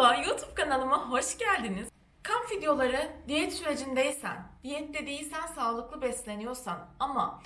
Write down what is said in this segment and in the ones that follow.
Merhaba, YouTube kanalıma hoş geldiniz. Kamp videoları diyet sürecindeysen, diyette değilsen, sağlıklı besleniyorsan ama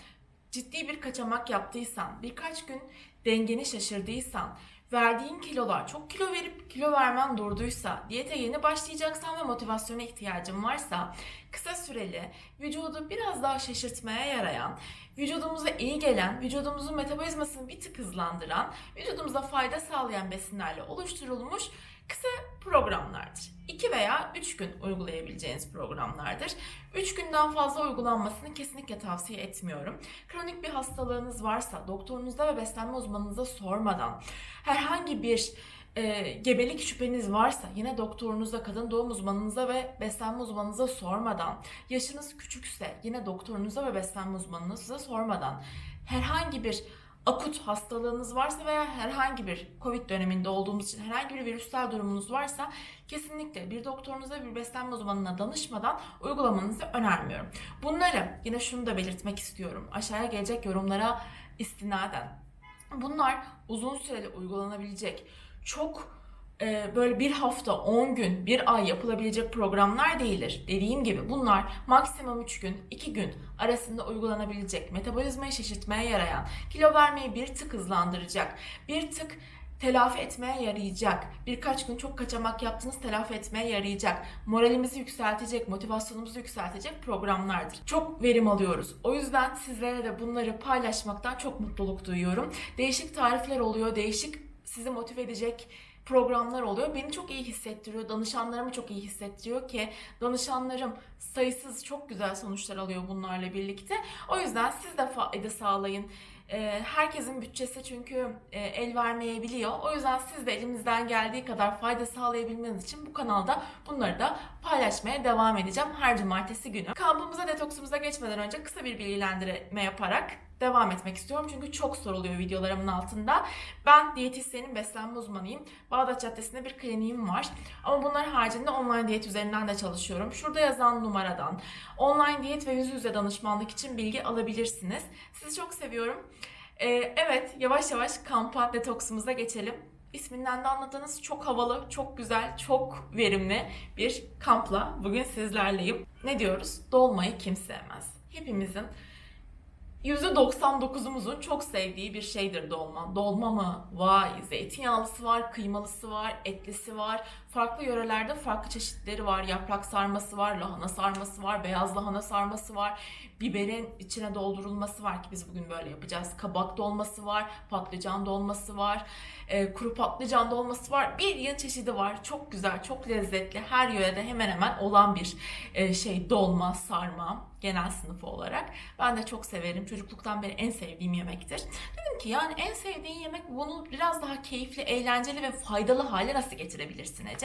ciddi bir kaçamak yaptıysan, birkaç gün dengeni şaşırdıysan, verdiğin kilolar çok kilo verip kilo vermen durduysa, diyete yeni başlayacaksan ve motivasyona ihtiyacın varsa, kısa süreli, vücudu biraz daha şaşırtmaya yarayan, vücudumuza iyi gelen, vücudumuzun metabolizmasını bir tık hızlandıran, vücudumuza fayda sağlayan besinlerle oluşturulmuş kısa programlardır. 2 veya 3 gün uygulayabileceğiniz programlardır. 3 günden fazla uygulanmasını kesinlikle tavsiye etmiyorum. Kronik bir hastalığınız varsa doktorunuza ve beslenme uzmanınıza sormadan herhangi bir e, gebelik şüpheniz varsa yine doktorunuza, kadın doğum uzmanınıza ve beslenme uzmanınıza sormadan, yaşınız küçükse yine doktorunuza ve beslenme uzmanınıza sormadan herhangi bir akut hastalığınız varsa veya herhangi bir Covid döneminde olduğumuz için herhangi bir virüsel durumunuz varsa kesinlikle bir doktorunuza bir beslenme uzmanına danışmadan uygulamanızı önermiyorum. Bunları yine şunu da belirtmek istiyorum. Aşağıya gelecek yorumlara istinaden. Bunlar uzun süreli uygulanabilecek çok böyle bir hafta, 10 gün, bir ay yapılabilecek programlar değildir. Dediğim gibi bunlar maksimum 3 gün, 2 gün arasında uygulanabilecek, metabolizmayı şaşırtmaya yarayan, kilo vermeyi bir tık hızlandıracak, bir tık telafi etmeye yarayacak. Birkaç gün çok kaçamak yaptınız telafi etmeye yarayacak. Moralimizi yükseltecek, motivasyonumuzu yükseltecek programlardır. Çok verim alıyoruz. O yüzden sizlere de bunları paylaşmaktan çok mutluluk duyuyorum. Değişik tarifler oluyor, değişik sizi motive edecek programlar oluyor. Beni çok iyi hissettiriyor. Danışanlarımı çok iyi hissettiriyor ki danışanlarım sayısız çok güzel sonuçlar alıyor bunlarla birlikte. O yüzden siz de fayda sağlayın. Ee, Herkesin bütçesi çünkü e, el vermeyebiliyor. O yüzden siz de elimizden geldiği kadar fayda sağlayabilmeniz için bu kanalda bunları da paylaşmaya devam edeceğim her cumartesi günü. Kampımıza, detoksumuza geçmeden önce kısa bir bilgilendirme yaparak devam etmek istiyorum. Çünkü çok soruluyor videolarımın altında. Ben diyetisyenim, beslenme uzmanıyım. Bağdat Caddesi'nde bir kliniğim var. Ama bunlar haricinde online diyet üzerinden de çalışıyorum. Şurada yazan numaradan online diyet ve yüz yüze danışmanlık için bilgi alabilirsiniz. Sizi çok seviyorum. Ee, evet, yavaş yavaş kampa, detoksumuza geçelim. İsminden de anladığınız çok havalı, çok güzel, çok verimli bir kampla bugün sizlerleyim. Ne diyoruz? Dolmayı kim sevmez? Hepimizin %99'umuzun çok sevdiği bir şeydir dolma. Dolma mı? Vay! Zeytinyağlısı var, kıymalısı var, etlisi var. Farklı yörelerde farklı çeşitleri var. Yaprak sarması var, lahana sarması var, beyaz lahana sarması var. Biberin içine doldurulması var ki biz bugün böyle yapacağız. Kabak dolması var, patlıcan dolması var, e, kuru patlıcan dolması var. Bir yıl çeşidi var. Çok güzel, çok lezzetli. Her yörede hemen hemen olan bir e, şey dolma, sarma genel sınıfı olarak. Ben de çok severim. Çocukluktan beri en sevdiğim yemektir. Dedim ki yani en sevdiğin yemek bunu biraz daha keyifli, eğlenceli ve faydalı hale nasıl getirebilirsin Ece?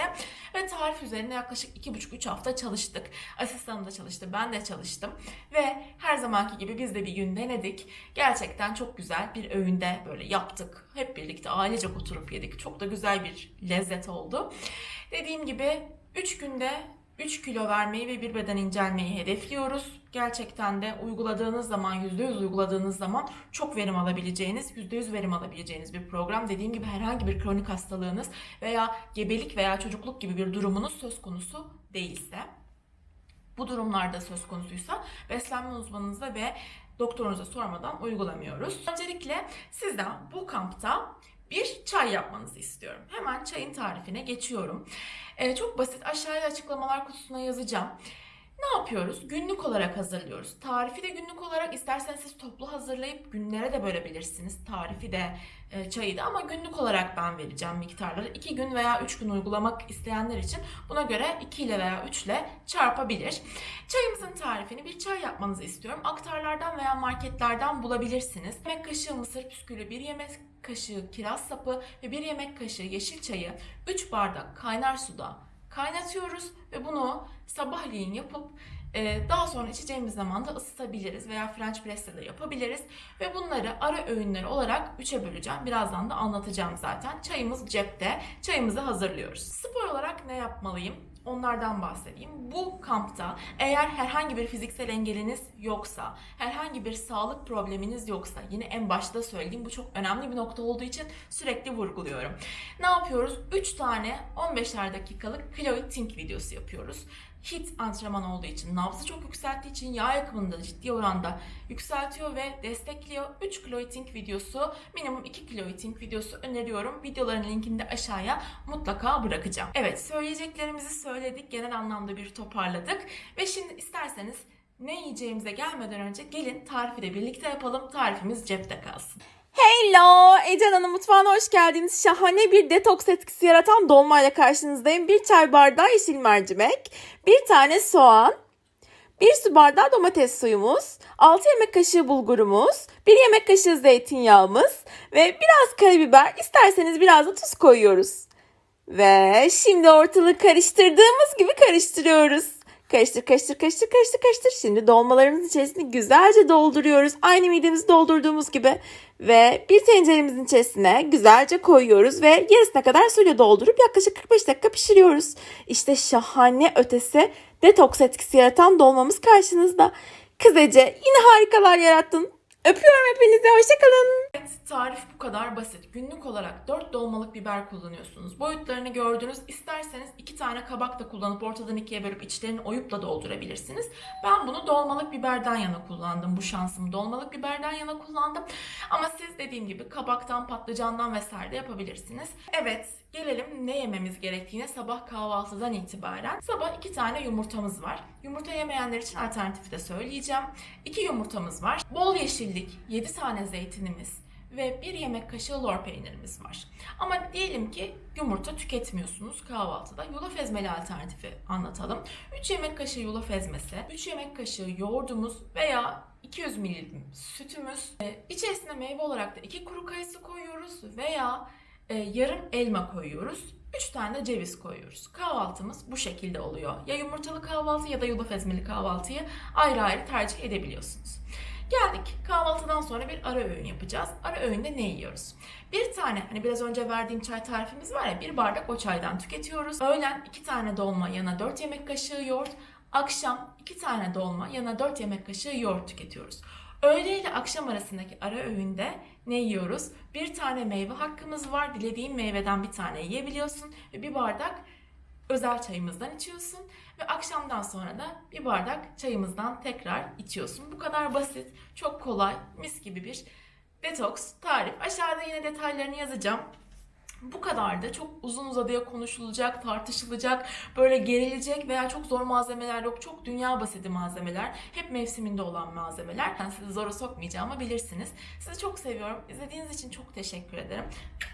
Ve tarif üzerine yaklaşık 2,5-3 hafta çalıştık. Asistanım da çalıştı, ben de çalıştım. Ve her zamanki gibi biz de bir gün denedik. Gerçekten çok güzel bir öğünde böyle yaptık. Hep birlikte ailecek oturup yedik. Çok da güzel bir lezzet oldu. Dediğim gibi 3 günde 3 kilo vermeyi ve bir beden incelmeyi hedefliyoruz. Gerçekten de uyguladığınız zaman, %100 uyguladığınız zaman çok verim alabileceğiniz, %100 verim alabileceğiniz bir program. Dediğim gibi herhangi bir kronik hastalığınız veya gebelik veya çocukluk gibi bir durumunuz söz konusu değilse, bu durumlarda söz konusuysa beslenme uzmanınıza ve doktorunuza sormadan uygulamıyoruz. Öncelikle sizden bu kampta bir çay yapmanızı istiyorum. Hemen çayın tarifine geçiyorum. Ee, çok basit. Aşağıya açıklamalar kutusuna yazacağım. Ne yapıyoruz? Günlük olarak hazırlıyoruz. Tarifi de günlük olarak isterseniz siz toplu hazırlayıp günlere de bölebilirsiniz. Tarifi de e, çayı da ama günlük olarak ben vereceğim miktarları. 2 gün veya 3 gün uygulamak isteyenler için buna göre 2 ile veya 3 ile çarpabilir. Çayımızın tarifini bir çay yapmanızı istiyorum. Aktarlardan veya marketlerden bulabilirsiniz. Yemek kaşığı mısır püskülü, bir yemek kaşığı kiraz sapı ve bir yemek kaşığı yeşil çayı 3 bardak kaynar suda kaynatıyoruz ve bunu sabahleyin yapıp e, daha sonra içeceğimiz zaman da ısıtabiliriz veya French press'te de yapabiliriz. Ve bunları ara öğünler olarak 3'e böleceğim. Birazdan da anlatacağım zaten. Çayımız cepte. Çayımızı hazırlıyoruz. Spor olarak ne yapmalıyım? Onlardan bahsedeyim. Bu kampta eğer herhangi bir fiziksel engeliniz yoksa, herhangi bir sağlık probleminiz yoksa, yine en başta söylediğim bu çok önemli bir nokta olduğu için sürekli vurguluyorum. Ne yapıyoruz? 3 tane 15'er dakikalık Chloe Think videosu yapıyoruz. HIIT antrenman olduğu için, nabzı çok yükselttiği için yağ yakımını da ciddi oranda yükseltiyor ve destekliyor. 3 Chloe Think videosu, minimum 2 Chloe Think videosu öneriyorum. Videoların linkini de aşağıya mutlaka bırakacağım. Evet, söyleyeceklerimizi söyledik. Genel anlamda bir toparladık. Ve şimdi isterseniz ne yiyeceğimize gelmeden önce gelin tarifi de birlikte yapalım. Tarifimiz cepte kalsın. Hello! Ecen Hanım mutfağına hoş geldiniz. Şahane bir detoks etkisi yaratan dolmayla karşınızdayım. Bir çay bardağı yeşil mercimek, bir tane soğan, bir su bardağı domates suyumuz, 6 yemek kaşığı bulgurumuz, 1 yemek kaşığı zeytinyağımız ve biraz karabiber, isterseniz biraz da tuz koyuyoruz. Ve şimdi ortalığı karıştırdığımız gibi karıştırıyoruz. Karıştır, karıştır, karıştır, karıştır, karıştır. Şimdi dolmalarımızın içerisini güzelce dolduruyoruz. Aynı midemizi doldurduğumuz gibi. Ve bir tenceremizin içerisine güzelce koyuyoruz ve yarısına kadar suyla doldurup yaklaşık 45 dakika pişiriyoruz. İşte şahane ötesi detoks etkisi yaratan dolmamız karşınızda. Kız Ece yine harikalar yarattın. Öpüyorum hepinizi. Hoşçakalın. Tarif bu kadar basit. Günlük olarak 4 dolmalık biber kullanıyorsunuz. Boyutlarını gördünüz. İsterseniz 2 tane kabak da kullanıp ortadan ikiye bölüp içlerini oyup da doldurabilirsiniz. Ben bunu dolmalık biberden yana kullandım. Bu şansımı dolmalık biberden yana kullandım. Ama siz dediğim gibi kabaktan, patlıcandan vesaire de yapabilirsiniz. Evet, gelelim ne yememiz gerektiğine sabah kahvaltıdan itibaren. Sabah 2 tane yumurtamız var. Yumurta yemeyenler için alternatifi de söyleyeceğim. 2 yumurtamız var. Bol yeşillik, 7 tane zeytinimiz ve 1 yemek kaşığı lor peynirimiz var. Ama diyelim ki yumurta tüketmiyorsunuz kahvaltıda. Yulaf ezmeli alternatifi anlatalım. 3 yemek kaşığı yulaf ezmesi, 3 yemek kaşığı yoğurdumuz veya 200 ml sütümüz. Ee, İçerisine meyve olarak da 2 kuru kayısı koyuyoruz veya e, yarım elma koyuyoruz. 3 tane de ceviz koyuyoruz. Kahvaltımız bu şekilde oluyor. Ya yumurtalı kahvaltı ya da yulaf ezmeli kahvaltıyı ayrı ayrı tercih edebiliyorsunuz. Geldik kahvaltıdan sonra bir ara öğün yapacağız. Ara öğünde ne yiyoruz? Bir tane hani biraz önce verdiğim çay tarifimiz var ya bir bardak o çaydan tüketiyoruz. Öğlen iki tane dolma yana 4 yemek kaşığı yoğurt. Akşam iki tane dolma yana 4 yemek kaşığı yoğurt tüketiyoruz. Öğle ile akşam arasındaki ara öğünde ne yiyoruz? Bir tane meyve hakkımız var. Dilediğin meyveden bir tane yiyebiliyorsun. Ve bir bardak özel çayımızdan içiyorsun. Ve akşamdan sonra da bir bardak çayımızdan tekrar içiyorsun. Bu kadar basit, çok kolay, mis gibi bir detoks tarif. Aşağıda yine detaylarını yazacağım. Bu kadar da çok uzun uzadıya konuşulacak, tartışılacak, böyle gerilecek veya çok zor malzemeler yok. Çok dünya basiti malzemeler. Hep mevsiminde olan malzemeler. Ben sizi zora sokmayacağımı bilirsiniz. Sizi çok seviyorum. İzlediğiniz için çok teşekkür ederim.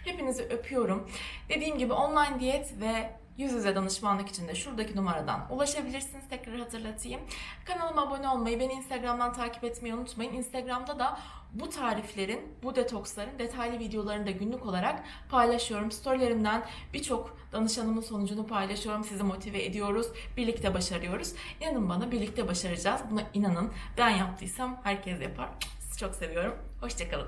Hepinizi öpüyorum. Dediğim gibi online diyet ve yüz yüze danışmanlık için de şuradaki numaradan ulaşabilirsiniz. Tekrar hatırlatayım. Kanalıma abone olmayı, beni Instagram'dan takip etmeyi unutmayın. Instagram'da da bu tariflerin, bu detoksların detaylı videolarını da günlük olarak paylaşıyorum. Storylerimden birçok danışanımın sonucunu paylaşıyorum. Sizi motive ediyoruz. Birlikte başarıyoruz. İnanın bana birlikte başaracağız. Buna inanın. Ben yaptıysam herkes yapar. Sizi çok seviyorum. Hoşçakalın.